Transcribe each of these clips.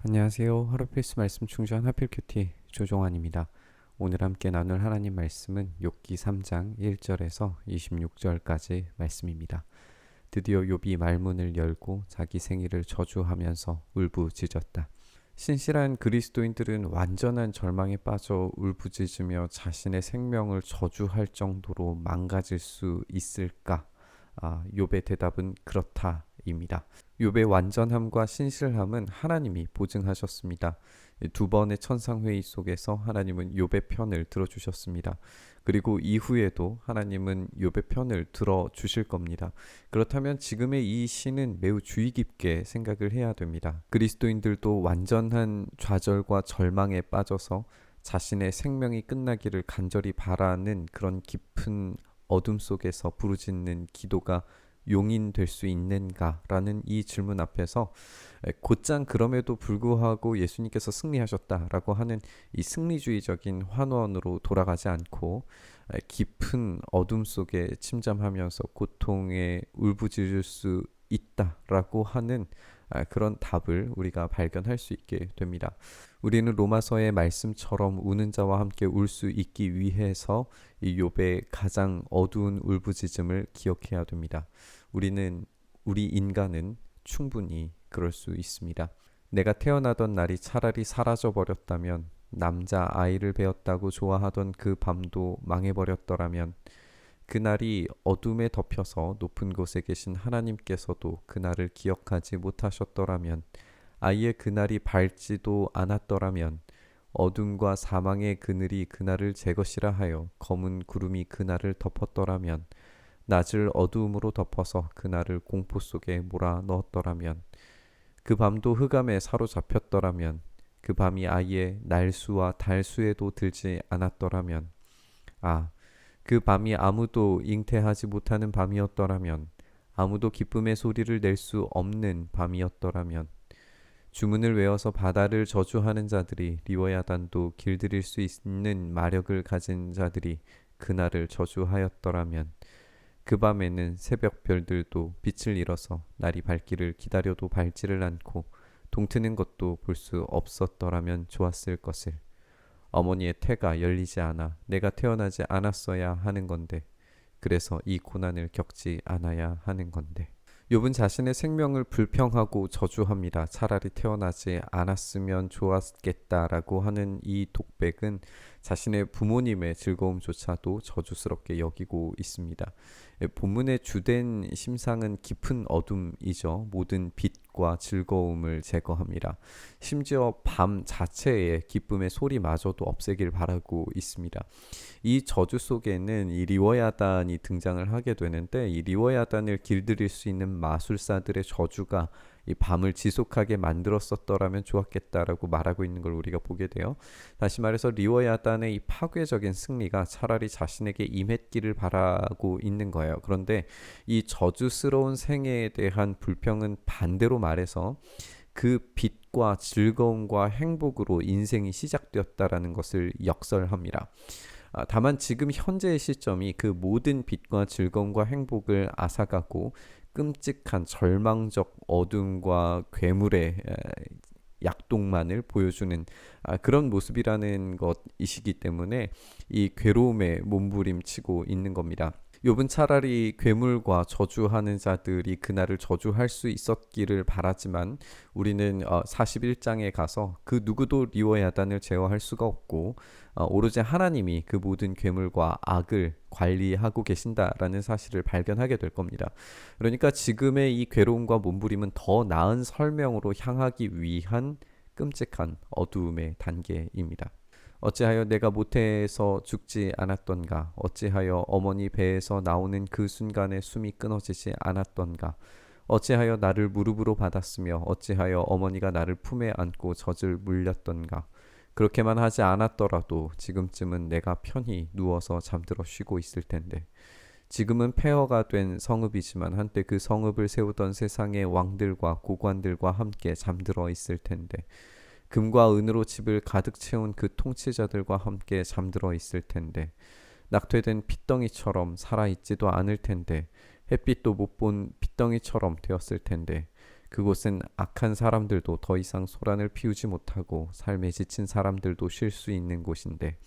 안녕하세요. 하루 필수 말씀 충전 하필 큐티 조종환입니다. 오늘 함께 나눌 하나님 말씀은 욥기 3장 1절에서 26절까지 말씀입니다. 드디어 욥이 말문을 열고 자기 생일을 저주하면서 울부짖었다. 신실한 그리스도인들은 완전한 절망에 빠져 울부짖으며 자신의 생명을 저주할 정도로 망가질 수 있을까? 아, 욥의 대답은 그렇다입니다. 욥의 완전함과 신실함은 하나님이 보증하셨습니다. 두 번의 천상 회의 속에서 하나님은 욥의 편을 들어 주셨습니다. 그리고 이후에도 하나님은 욥의 편을 들어 주실 겁니다. 그렇다면 지금의 이 시는 매우 주의 깊게 생각을 해야 됩니다. 그리스도인들도 완전한 좌절과 절망에 빠져서 자신의 생명이 끝나기를 간절히 바라는 그런 깊은 어둠 속에서 부르짖는 기도가 용인될 수 있는가라는 이 질문 앞에서 곧장 그럼에도 불구하고 예수님께서 승리하셨다라고 하는 이 승리주의적인 환원으로 돌아가지 않고 깊은 어둠 속에 침잠하면서 고통에 울부짖을 수 있다라고 하는 그런 답을 우리가 발견할 수 있게 됩니다. 우리는 로마서의 말씀처럼 우는 자와 함께 울 수 있기 위해서 이 욥의 가장 어두운 울부짖음을 기억해야 됩니다. 우리는 우리 인간은 충분히 그럴 수 있습니다. 내가 태어나던 날이 차라리 사라져 버렸다면 남자 아이를 배웠다고 좋아하던 그 밤도 망해버렸더라면 그날이 어둠에 덮여서 높은 곳에 계신 하나님께서도 그날을 기억하지 못하셨더라면 아이의 그날이 밝지도 않았더라면 어둠과 사망의 그늘이 그날을 제 것이라 하여 검은 구름이 그날을 덮었더라면 낮을 어두움으로 덮어서 그날을 공포 속에 몰아 넣었더라면 그 밤도 흑암에 사로잡혔더라면 그 밤이 아예 날수와 달수에도 들지 않았더라면 아 그 밤이 아무도 잉태하지 못하는 밤이었더라면 아무도 기쁨의 소리를 낼 수 없는 밤이었더라면 주문을 외워서 바다를 저주하는 자들이 리워야단도 길들일 수 있는 마력을 가진 자들이 그날을 저주하였더라면 그 밤에는 새벽 별들도 빛을 잃어서 날이 밝기를 기다려도 밝지를 않고 동트는 것도 볼 수 없었더라면 좋았을 것을 어머니의 태가 열리지 않아 내가 태어나지 않았어야 하는 건데 그래서 이 고난을 겪지 않아야 하는 건데 욥은 자신의 생명을 불평하고 저주합니다. 차라리 태어나지 않았으면 좋았겠다라고 하는 이 독백은 자신의 부모님의 즐거움조차도 저주스럽게 여기고 있습니다. 예, 본문의 주된 심상은 깊은 어둠이죠. 모든 빛 과 즐거움을 제거합니다. 심지어 밤 자체의 기쁨의 소리마저도 없애길 바라고 있습니다. 이 저주 속에는 이 리워야단이 등장을 하게 되는데 이 리워야단을 길들일 수 있는 마술사들의 저주가 이 밤을 지속하게 만들었었더라면 좋았겠다라고 말하고 있는 걸 우리가 보게 돼요. 다시 말해서 리워 야단의 이 파괴적인 승리가 차라리 자신에게 임했기를 바라고 있는 거예요. 그런데 이 저주스러운 생애에 대한 불평은 반대로 말해서 그 빛과 즐거움과 행복으로 인생이 시작되었다라는 것을 역설합니다. 아, 다만 지금 현재의 시점이 그 모든 빛과 즐거움과 행복을 앗아가고 끔찍한 절망적 어둠과 괴물의 약동만을 보여주는 아, 그런 모습이라는 것이시기 때문에 이 괴로움에 몸부림치고 있는 겁니다. 욥은 차라리 괴물과 저주하는 자들이 그날을 저주할 수 있었기를 바라지만 우리는 어, 41장에 가서 그 누구도 리워 야단을 제어할 수가 없고 어, 오로지 하나님이 그 모든 괴물과 악을 관리하고 계신다라는 사실을 발견하게 될 겁니다. 그러니까 지금의 이 괴로움과 몸부림은 더 나은 설명으로 향하기 위한 끔찍한 어두움의 단계입니다. 어찌하여 내가 모태에서 죽지 않았던가? 어찌하여 어머니 배에서 나오는 그 순간에 숨이 끊어지지 않았던가? 어찌하여 나를 무릎으로 받았으며 어찌하여 어머니가 나를 품에 안고 젖을 물렸던가? 그렇게만 하지 않았더라도 지금쯤은 내가 편히 누워서 잠들어 쉬고 있을 텐데. 지금은 폐허가 된 성읍이지만 한때 그 성읍을 세우던 세상의 왕들과 고관들과 함께 잠들어 있을 텐데 금과 은으로 집을 가득 채운 그 통치자들과 함께 잠들어 있을 텐데 낙퇴된 핏덩이처럼 살아 있지도 않을 텐데 햇빛도 못 본 핏덩이처럼 되었을 텐데 그곳은 악한 사람들도 더 이상 소란을 피우지 못하고 삶에 지친 사람들도 쉴 수 있는 곳인데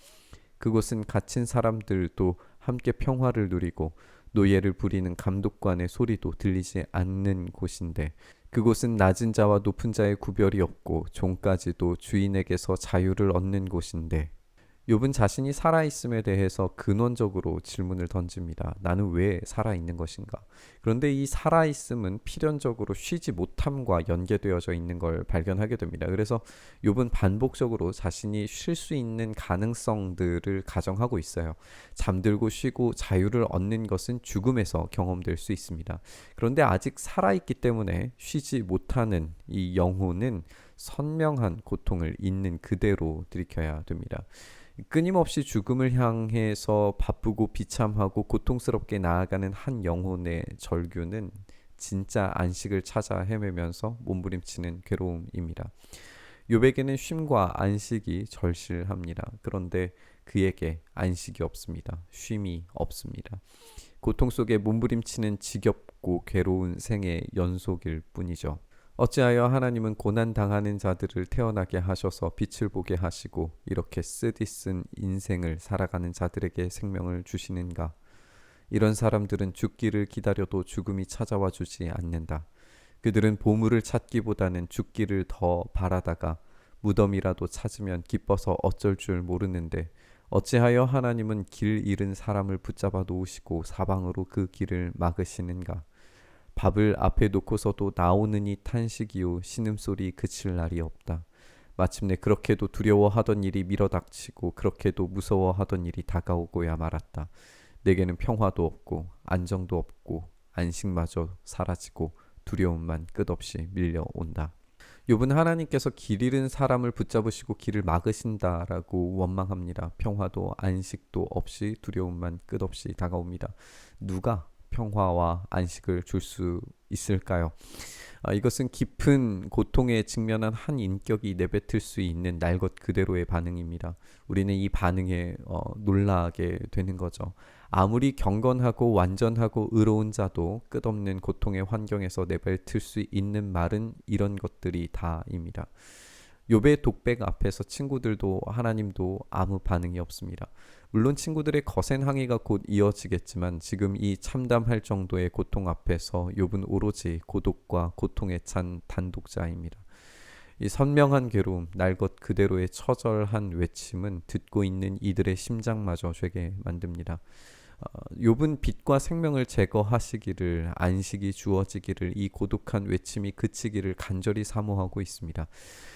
그곳은 갇힌 사람들도 함께 평화를 누리고 노예를 부리는 감독관의 소리도 들리지 않는 곳인데 그곳은 낮은 자와 높은 자의 구별이 없고 종까지도 주인에게서 자유를 얻는 곳인데 욥은 자신이 살아있음에 대해서 근원적으로 질문을 던집니다. 나는 왜 살아있는 것인가? 그런데 이 살아있음은 필연적으로 쉬지 못함과 연계되어져 있는 걸 발견하게 됩니다. 그래서 욥은 반복적으로 자신이 쉴 수 있는 가능성들을 가정하고 있어요. 잠들고 쉬고 자유를 얻는 것은 죽음에서 경험될 수 있습니다. 그런데 아직 살아있기 때문에 쉬지 못하는 이 영혼은 선명한 고통을 있는 그대로 들이켜야 됩니다. 끊임없이 죽음을 향해서 바쁘고 비참하고 고통스럽게 나아가는 한 영혼의 절규는 진짜 안식을 찾아 헤매면서 몸부림치는 괴로움입니다. 요백에는 쉼과 안식이 절실합니다. 그런데 그에게 안식이 없습니다. 쉼이 없습니다. 고통 속에 몸부림치는 지겹고 괴로운 생의 연속일 뿐이죠. 어찌하여 하나님은 고난 당하는 자들을 태어나게 하셔서 빛을 보게 하시고 이렇게 쓰디쓴 인생을 살아가는 자들에게 생명을 주시는가? 이런 사람들은 죽기를 기다려도 죽음이 찾아와 주지 않는다. 그들은 보물을 찾기보다는 죽기를 더 바라다가 무덤이라도 찾으면 기뻐서 어쩔 줄 모르는데 어찌하여 하나님은 길 잃은 사람을 붙잡아 놓으시고 사방으로 그 길을 막으시는가? 밥을 앞에 놓고서도 나오느니 탄식이요 신음소리 그칠 날이 없다. 마침내 그렇게도 두려워하던 일이 밀어닥치고 그렇게도 무서워하던 일이 다가오고야 말았다. 내게는 평화도 없고 안정도 없고 안식마저 사라지고 두려움만 끝없이 밀려온다. 욥은 하나님께서 길 잃은 사람을 붙잡으시고 길을 막으신다라고 원망합니다. 평화도 안식도 없이 두려움만 끝없이 다가옵니다. 누가 평화와 안식을 줄 수 있을까요? 아, 이것은 깊은 고통에 직면한 한 인격이 내뱉을 수 있는 날 것 그대로의 반응입니다. 우리는 이 반응에 어, 놀라게 되는 거죠. 아무리 경건하고 완전하고 의로운 자도 끝없는 고통의 환경에서 내뱉을 수 있는 말은 이런 것들이 다입니다. 욥의 독백 앞에서 친구들도 하나님도 아무 반응이 없습니다. 물론 친구들의 거센 항의가 곧 이어지겠지만 지금 이 참담할 정도의 고통 앞에서 욥은 오로지 고독과 고통에 찬 단독자입니다. 이 선명한 괴로움, 날 것 그대로의 처절한 외침은 듣고 있는 이들의 심장마저 죄게 만듭니다. 어, 욥은 빛과 생명을 제거하시기를 안식이 주어지기를 이 고독한 외침이 그치기를 간절히 사모하고 있습니다.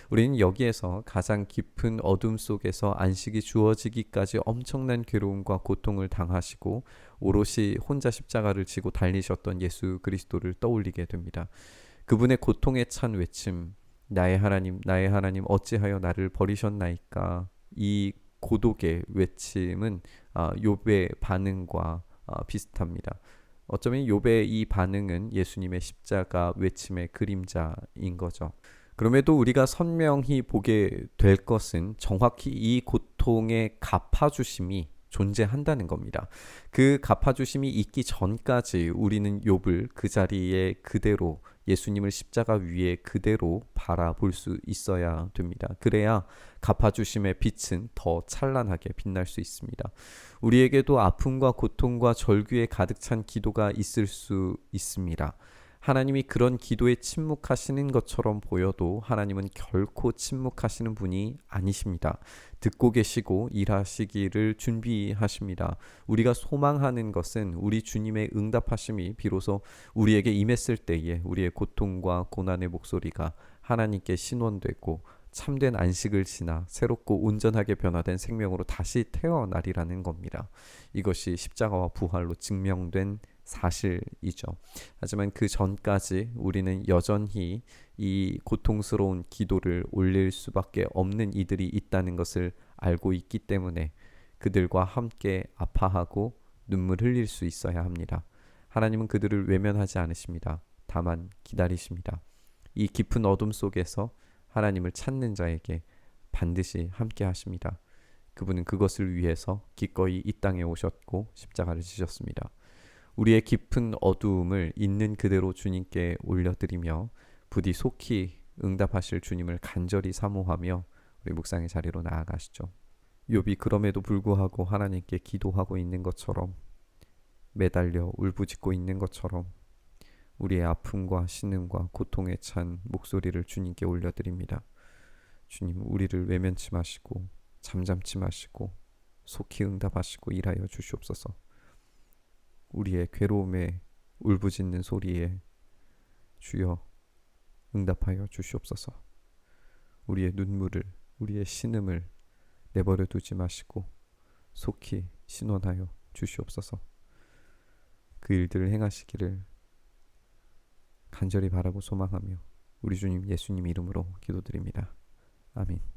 우리는 여기에서 가장 깊은 어둠 속에서 안식이 주어지기까지 엄청난 괴로움과 고통을 당하시고 오롯이 혼자 십자가를 지고 달리셨던 예수 그리스도를 떠올리게 됩니다. 그분의 고통에 찬 외침 나의 하나님 나의 하나님 어찌하여 나를 버리셨나이까 이 고독의 외침은 아, 욥의 반응과 아, 비슷합니다. 어쩌면 욥의 이 반응은 예수님의 십자가 외침의 그림자인 거죠. 그럼에도 우리가 선명히 보게 될 것은 정확히 이 고통의 갚아주심이 존재한다는 겁니다. 그 갚아주심이 있기 전까지 우리는 욥을 그 자리에 그대로 예수님을 십자가 위에 그대로 바라볼 수 있어야 됩니다. 그래야 갚아주심의 빛은 더 찬란하게 빛날 수 있습니다. 우리에게도 아픔과 고통과 절규에 가득 찬 기도가 있을 수 있습니다. 하나님이 그런 기도에 침묵하시는 것처럼 보여도 하나님은 결코 침묵하시는 분이 아니십니다. 듣고 계시고 일하시기를 준비하십니다. 우리가 소망하는 것은 우리 주님의 응답하심이 비로소 우리에게 임했을 때에 우리의 고통과 고난의 목소리가 하나님께 신원되고 참된 안식을 지나 새롭고 온전하게 변화된 생명으로 다시 태어나리라는 겁니다. 이것이 십자가와 부활로 증명된 사실이죠. 하지만 그 전까지 우리는 여전히 이 고통스러운 기도를 올릴 수밖에 없는 이들이 있다는 것을 알고 있기 때문에 그들과 함께 아파하고 눈물 흘릴 수 있어야 합니다. 하나님은 그들을 외면하지 않으십니다. 다만 기다리십니다. 이 깊은 어둠 속에서 하나님을 찾는 자에게 반드시 함께 하십니다. 그분은 그것을 위해서 기꺼이 이 땅에 오셨고 십자가를 지셨습니다. 우리의 깊은 어두움을 있는 그대로 주님께 올려드리며 부디 속히 응답하실 주님을 간절히 사모하며 우리 묵상의 자리로 나아가시죠. 욥이 그럼에도 불구하고 하나님께 기도하고 있는 것처럼 매달려 울부짖고 있는 것처럼 우리의 아픔과 신음과 고통에 찬 목소리를 주님께 올려드립니다. 주님, 우리를 외면치 마시고 잠잠치 마시고 속히 응답하시고 일하여 주시옵소서. 우리의 괴로움에 울부짖는 소리에 주여 응답하여 주시옵소서. 우리의 눈물을 우리의 신음을 내버려 두지 마시고 속히 신원하여 주시옵소서. 그 일들을 행하시기를 간절히 바라고 소망하며 우리 주님 예수님 이름으로 기도드립니다. 아멘.